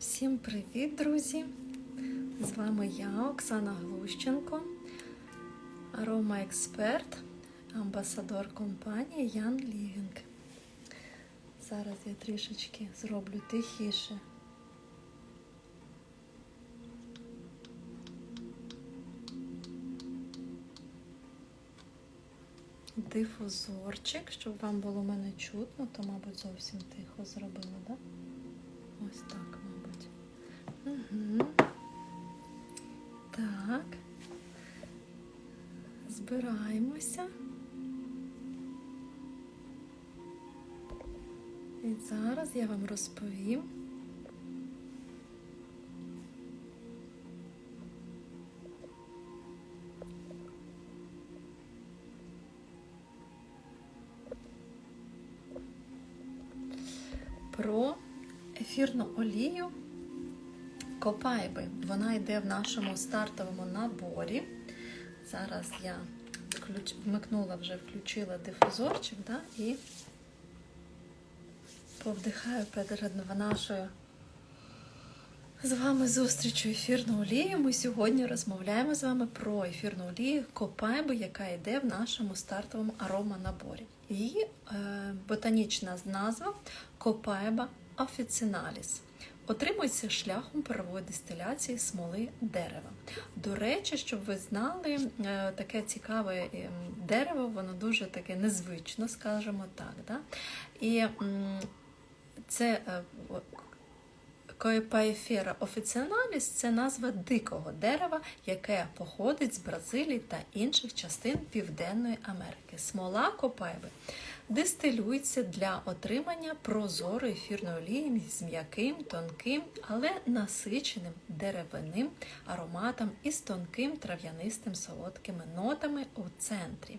Всім привіт, друзі! З вами я, Оксана Глущенко, аромаексперт, амбасадор компанії Ян Лівінг. Зараз я трішечки зроблю тихіше. Дифузорчик, щоб вам було мене чутно, то, мабуть, зовсім тихо зробила, так? Да? Ось так. Так. Збираємося. І зараз я вам розповім. Про ефірну олію Копайби. Вона йде в нашому стартовому наборі. Зараз я включ... вмикнула вже, включила дифузорчик да, і повдихаю перед нашою з вами зустрічю ефірну олію. Ми сьогодні розмовляємо з вами про ефірну олію Копайби, яка йде в нашому стартовому ароманаборі. Її е, ботанічна назва Копайба офіціналіс. Отримується шляхом парової дистиляції смоли дерева. До речі, щоб ви знали, е, таке цікаве дерево, воно дуже таке незвично, скажімо так. Да? І це Коепаефера офіціоналіс це назва дикого дерева, яке походить з Бразилії та інших частин Південної Америки. Смола копайби дистилюється для отримання прозорої ефірної олії з м'яким, тонким, але насиченим деревиним ароматом із тонким трав'янистим солодкими нотами у центрі.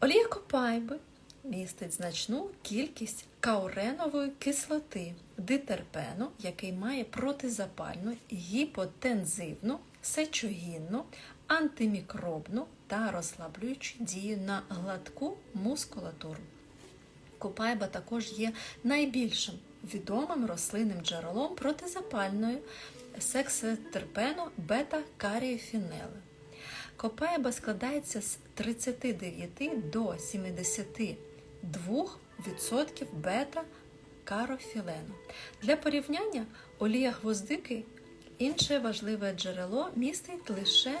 Олія копайби містить значну кількість кауренової кислоти, дитерпену, який має протизапальну, гіпотензивну, сечогінну, антимікробну та розслаблюючу дію на гладку мускулатуру. Копайба також є найбільшим відомим рослинним джерелом протизапальної сексетерпену бета-каріофінели. Копайба складається з 39 до 72% бета-карофілену. Для порівняння олія гвоздики інше важливе джерело містить лише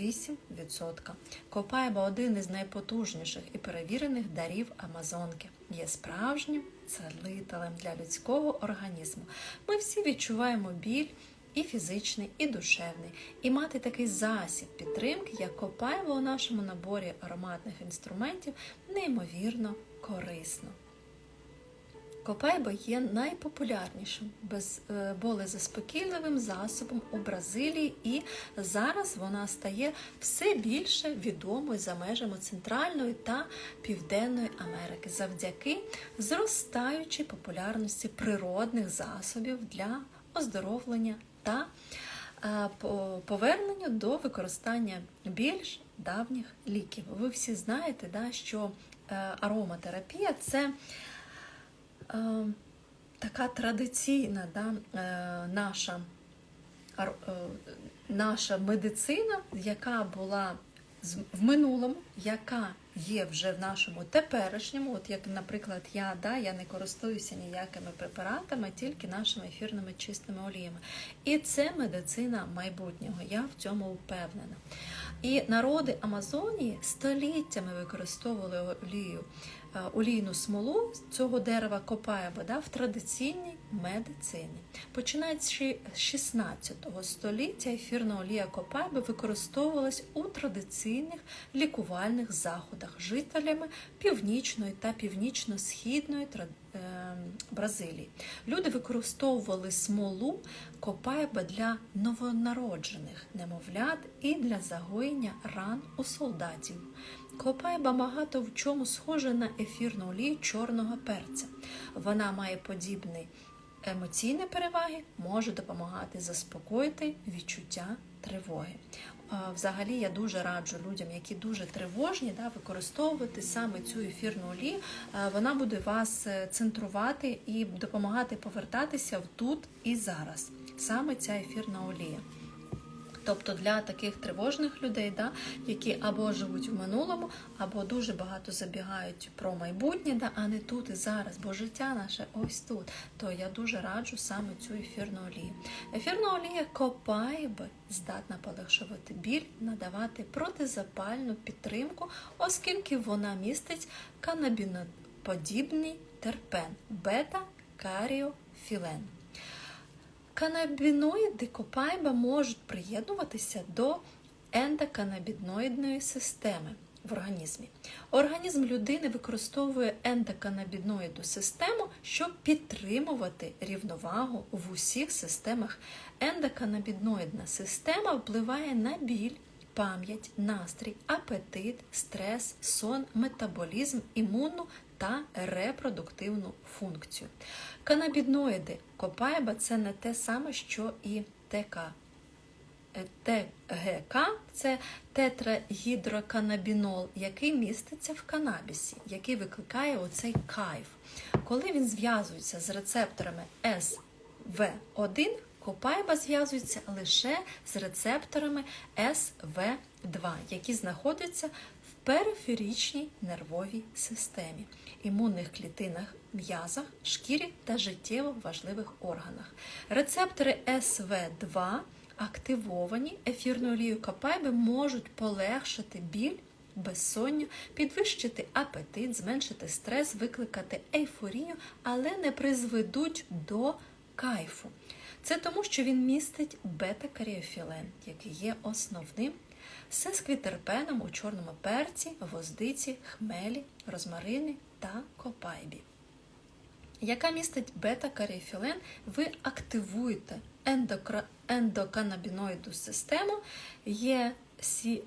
2,8%. Копайба один із найпотужніших і перевірених дарів Амазонки. Є справжнім целителем для людського організму. Ми всі відчуваємо біль і фізичний, і душевний. І мати такий засіб підтримки, як копаєво у нашому наборі ароматних інструментів, неймовірно корисно. Копайба є найпопулярнішим болезаспокійливим засобом у Бразилії, і зараз вона стає все більше відомою за межами Центральної та Південної Америки завдяки зростаючій популярності природних засобів для оздоровлення та поверненню до використання більш давніх ліків. Ви всі знаєте, що ароматерапія це така традиційна да, наша, наша медицина, яка була в минулому, яка є вже в нашому теперішньому, от як, наприклад, я да, я не користуюся ніякими препаратами, тільки нашими ефірними чистими оліями. І це медицина майбутнього, я в цьому впевнена. І народи Амазонії століттями використовували олію. Олійну смолу цього дерева копає вода в традиційній медицині. Починаючи з 16 століття, ефірна олія копайби використовувалась у традиційних лікувальних заходах жителями північної та північно-східної Бразилії. Люди використовували смолу копайба для новонароджених немовлят і для загоєння ран у солдатів. Копайба багато в чому схожа на ефірну олію чорного перця. Вона має подібні емоційні переваги, може допомагати заспокоїти відчуття тривоги. Взагалі я дуже раджу людям, які дуже тривожні, да, використовувати саме цю ефірну олію. Вона буде вас е, центрувати і допомагати повертатися в тут і зараз. Саме ця ефірна олія. Тобто для таких тривожних людей, да, які або живуть в минулому, або дуже багато забігають про майбутнє, да, а не тут і зараз, бо життя наше ось тут. То я дуже раджу саме цю ефірну олію. Ефірна олія Копайби здатна полегшувати біль, надавати протизапальну підтримку, оскільки вона містить канабіноподібний терпен бета-каріофілен. Канабіноїди копайба можуть приєднуватися до ендоканабідноїдної системи в організмі. Організм людини використовує ендоканабідноїду систему, щоб підтримувати рівновагу в усіх системах. Ендоканабідноїдна система впливає на біль, пам'ять, настрій, апетит, стрес, сон, метаболізм, імунну та репродуктивну функцію. Канабідноїди копайба це не те саме, що і ТК. Е, ТГК це тетрагідроканабінол, який міститься в канабісі, який викликає оцей кайф. Коли він зв'язується з рецепторами СВ1, копайба зв'язується лише з рецепторами СВ2, які знаходяться в периферичній нервовій системі, імунних клітинах, м'язах, шкірі та життєво важливих органах. Рецептори СВ2 активовані ефірною олією капайби можуть полегшити біль, безсоння, підвищити апетит, зменшити стрес, викликати ейфорію, але не призведуть до кайфу. Це тому, що він містить бета-каріофілен, який є основним сесквітерпеном у чорному перці, воздиці, хмелі, розмарини та копайбі. Яка містить бета-каріофілен, ви активуєте ендокра... ендоканабіноїду систему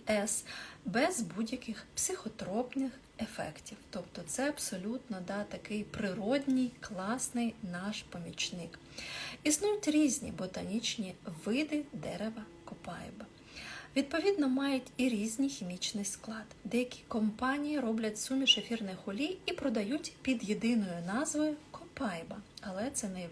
ЕС без будь-яких психотропних ефектів. Тобто це абсолютно да, такий природній, класний наш помічник. Існують різні ботанічні види дерева копайба. Відповідно, мають і різний хімічний склад. Деякі компанії роблять суміш ефірних олій і продають під єдиною назвою копайба, але це не є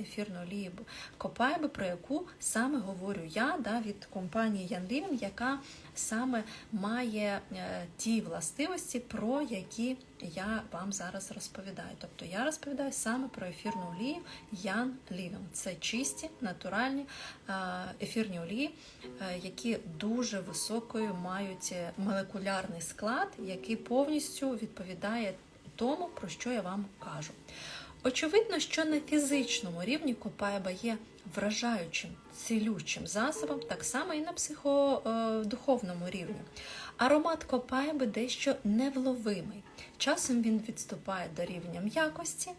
ефірною олією копайби, про яку саме говорю я да, від компанії Ян Living, яка саме має е, ті властивості, про які я вам зараз розповідаю. Тобто я розповідаю саме про ефірну олію Ян Living. Це чисті, натуральні е, ефірні олії, е, які дуже високою мають молекулярний склад, який повністю відповідає тому, про що я вам кажу. Очевидно, що на фізичному рівні Копаєба є вражаючим цілючим засобом, так само і на психодуховному рівні. Аромат Копаєби дещо невловимий. Часом він відступає до рівня м'якості,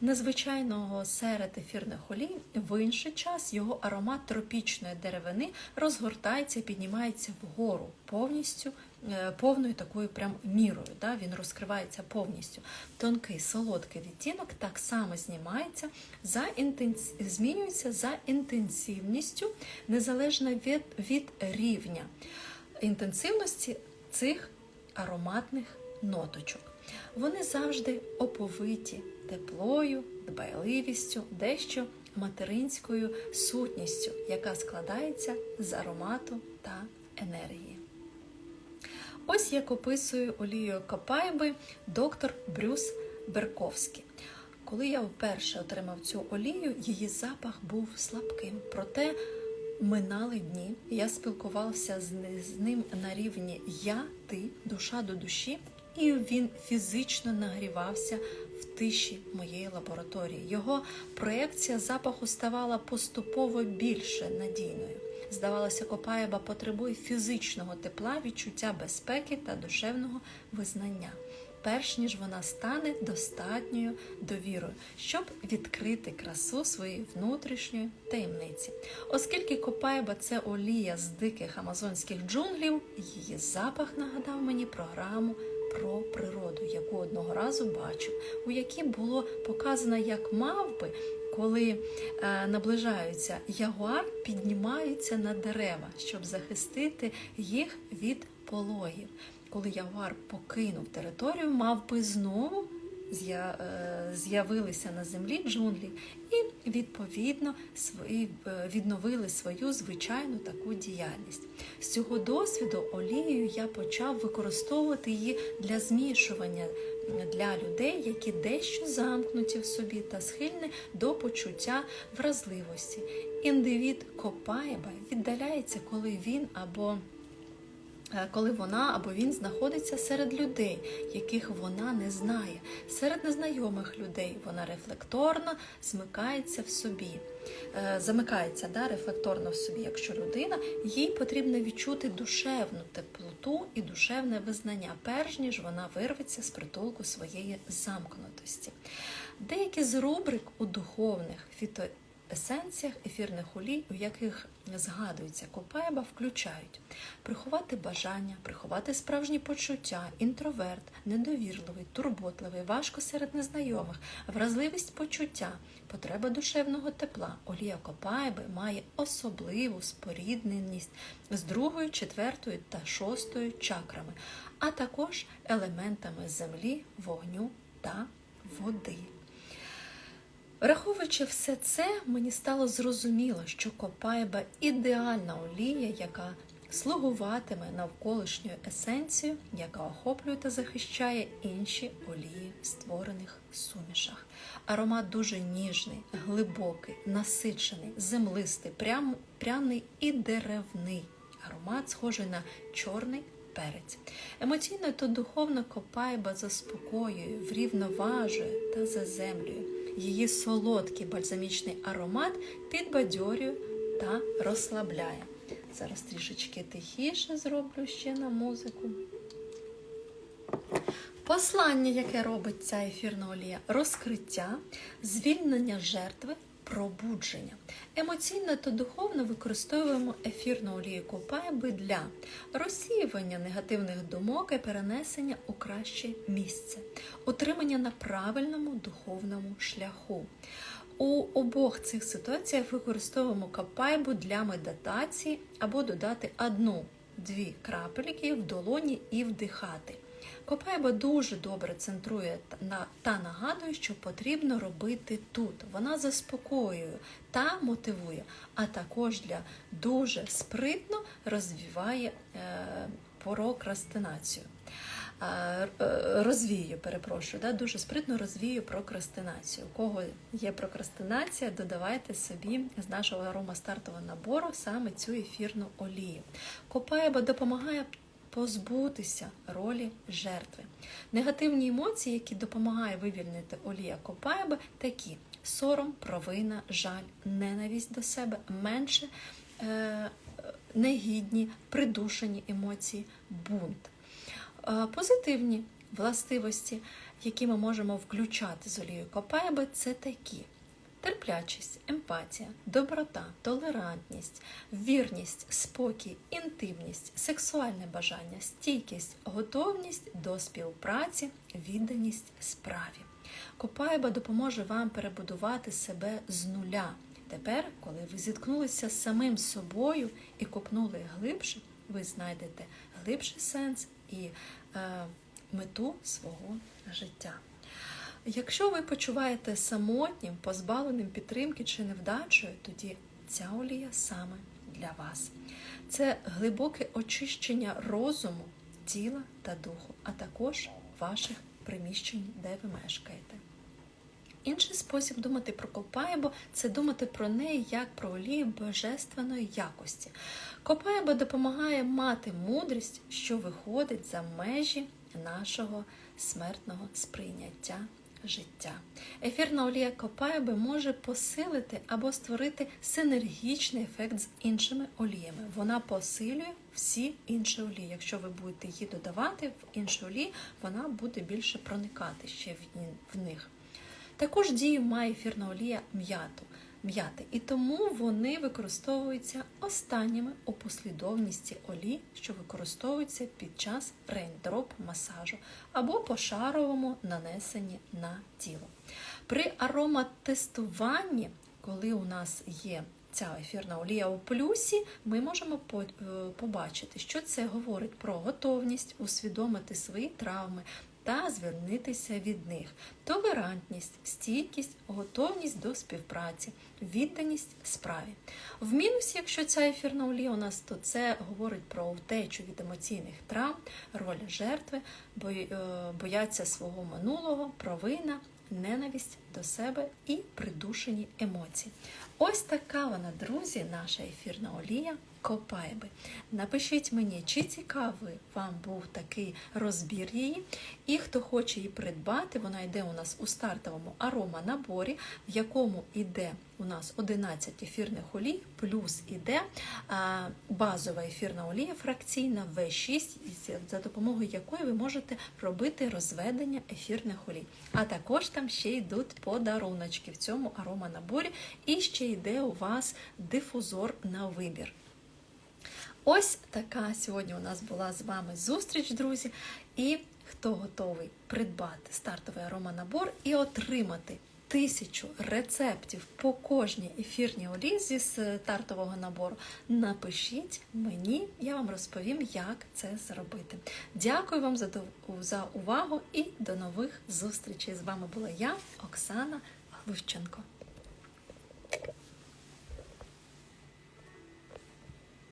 незвичайного серед ефірних олій, в інший час його аромат тропічної деревини розгортається і піднімається вгору повністю Е, повною такою прям мірою. Да? Він розкривається повністю. Тонкий солодкий відтінок так само знімається, за інтенс... змінюється за інтенсивністю, незалежно від, від рівня інтенсивності цих ароматних ноточок. Вони завжди оповиті теплою, дбайливістю, дещо материнською сутністю, яка складається з аромату та енергії. Ось як описує олією Капайби доктор Брюс Берковський. Коли я вперше отримав цю олію, її запах був слабким. Проте минали дні, я спілкувався з ним на рівні я, ти, душа до душі, і він фізично нагрівався в тиші моєї лабораторії. Його проекція запаху ставала поступово більше надійною. Здавалося, Копаєва потребує фізичного тепла, відчуття безпеки та душевного визнання, перш ніж вона стане достатньою довірою, щоб відкрити красу своєї внутрішньої таємниці. Оскільки Копаєва це олія з диких амазонських джунглів, її запах нагадав мені програму про природу, яку одного разу бачив, у якій було показано, як мавпи, коли е, наближаються ягуар, піднімаються на дерева, щоб захистити їх від пологів. Коли ягуар покинув територію, мавпи знову з'явилися на землі джунглі і відповідно е, відновили свою звичайну таку діяльність. З цього досвіду олією я почав використовувати її для змішування для людей, які дещо замкнуті в собі та схильні до почуття вразливості. Індивід Копаєба віддаляється, коли він або Е, коли вона або він знаходиться серед людей, яких вона не знає, серед незнайомих людей вона рефлекторно змикається в собі, Е, замикається да, рефлекторно в собі, якщо людина, їй потрібно відчути душевну теплоту і душевне визнання, перш ніж вона вирветься з притулку своєї замкнутості. Деякі з рубрик у духовних фіто есенціях ефірних олій, у яких згадується Копаєба, включають приховати бажання, приховати справжні почуття, інтроверт, недовірливий, турботливий, важко серед незнайомих, вразливість почуття, потреба душевного тепла. Олія Копаєби має особливу спорідненість з другою, четвертою та шостою чакрами, а також елементами землі, вогню та води. Враховуючи все це, мені стало зрозуміло, що Копаєба ідеальна олія, яка слугуватиме навколишньою есенцією, яка охоплює та захищає інші олії в створених сумішах. Аромат дуже ніжний, глибокий, насичений, землистий, прям, пряний і деревний. Аромат схожий на чорний перець. Емоційно та духовно Копаєба заспокоює, врівноважує та заземлює. Її солодкий бальзамічний аромат підбадьорює та розслабляє. Зараз трішечки тихіше зроблю ще на музику. Послання, яке робить ця ефірна олія, розкриття, звільнення жертви, пробудження. Емоційно та духовно використовуємо ефірну олію Копаєби для розсіювання негативних думок і перенесення у краще місце, утримання на правильному духовному шляху. У обох цих ситуаціях використовуємо капайбу для медитації або додати одну-дві крапельки в долоні і вдихати. Копайба дуже добре центрує та нагадує, що потрібно робити тут. Вона заспокоює та мотивує, а також для дуже спритно розвиває е, прокрастинацію. Е, Розвію, перепрошую, да, дуже спритно розвію прокрастинацію. У кого є прокрастинація, додавайте собі з нашого аромастартового набору саме цю ефірну олію. Копаєба допомагає позбутися ролі жертви. Негативні емоції, які допомагає вивільнити олія Копаєба, такі: сором, провина, жаль, ненависть до себе, менше е, негідні, придушені емоції, бунт. Е, Позитивні властивості, які ми можемо включати з олією Копаєби, це такі: терплячість, емпатія, доброта, толерантність, вірність, спокій, інтимність, сексуальне бажання, стійкість, готовність до співпраці, відданість справі. Копаєба допоможе вам перебудувати себе з нуля. Тепер, коли ви зіткнулися з самим собою і копнули глибше, ви знайдете глибший сенс і е, мету свого життя. Якщо ви почуваєте самотнім, позбавленим підтримки чи невдачею, тоді ця олія саме для вас. Це глибоке очищення розуму, тіла та духу, а також ваших приміщень, де ви мешкаєте. Інший спосіб думати про Копаєбо – це думати про неї як про олію божественної якості. Копаєбо допомагає мати мудрість, що виходить за межі нашого смертного сприйняття життя. Ефірна олія Копаєби може посилити або створити синергічний ефект з іншими оліями. Вона посилює всі інші олії. Якщо ви будете її додавати в інші олії, вона буде більше проникати ще в них. Також дію має ефірна олія м'яту. М'яти. І тому вони використовуються останніми у послідовності олій, що використовуються під час рейндроп масажу або пошаровому нанесенні на тіло. При ароматестуванні, коли у нас є ця ефірна олія у плюсі, ми можемо е, побачити, що це говорить про готовність усвідомити свої травми та звернитися від них, толерантність, стійкість, готовність до співпраці, відданість справі. В мінусі, якщо ця ефірна олія у нас, то це говорить про втечу від емоційних травм, роль жертви, е, бояться свого минулого, провина, ненависть до себе і придушені емоції. Ось така вона, друзі, наша ефірна олія Копайби. Напишіть мені, чи цікавий вам був такий розбір її. І хто хоче її придбати, вона йде у нас у стартовому арома наборі, в якому йде у нас 11 ефірних олій, плюс іде базова ефірна олія фракційна В6, за допомогою якої ви можете робити розведення ефірних олій. А також там ще йдуть подаруночки в цьому ароманаборі. і ще йде у вас дифузор на вибір. Ось така сьогодні у нас була з вами зустріч, друзі. І хто готовий придбати стартовий ароманабор і отримати тисячу рецептів по кожній ефірній олії з тартового набору, напишіть мені, я вам розповім, як це зробити. Дякую вам за увагу і до нових зустрічей. З вами була я, Оксана Глущенко.